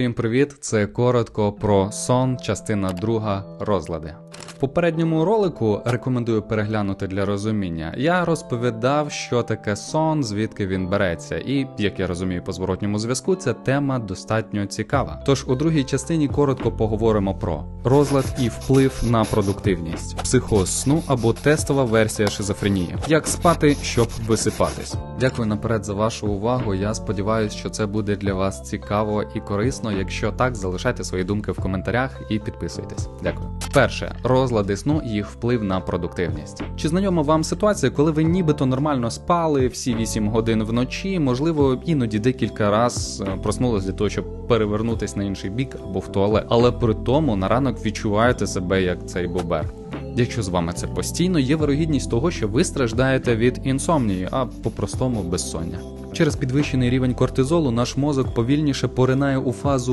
Всім привіт! Це коротко про сон, частина друга розлади. Попередньому ролику рекомендую переглянути для розуміння. Я розповідав, що таке сон, звідки він береться, і як я розумію по зворотньому зв'язку, ця тема достатньо цікава. Тож у другій частині коротко поговоримо про розлад і вплив на продуктивність, психоз сну або тестова версія шизофренії, як спати, щоб висипатись. Дякую наперед за вашу увагу. Я сподіваюся, що це буде для вас цікаво і корисно. Якщо так, залишайте свої думки в коментарях і підписуйтесь. Дякую. Перше розлади сну і їх вплив на продуктивність. Чи знайома вам ситуація, коли ви нібито нормально спали всі 8 годин вночі, можливо, іноді декілька раз е, проснулись для того, щоб перевернутись на інший бік або в туалет, але при тому на ранок відчуваєте себе як цей бобер. Якщо з вами це постійно, є вирогідність того, що ви страждаєте від інсомнії, а по-простому безсоння. Через підвищений рівень кортизолу наш мозок повільніше поринає у фазу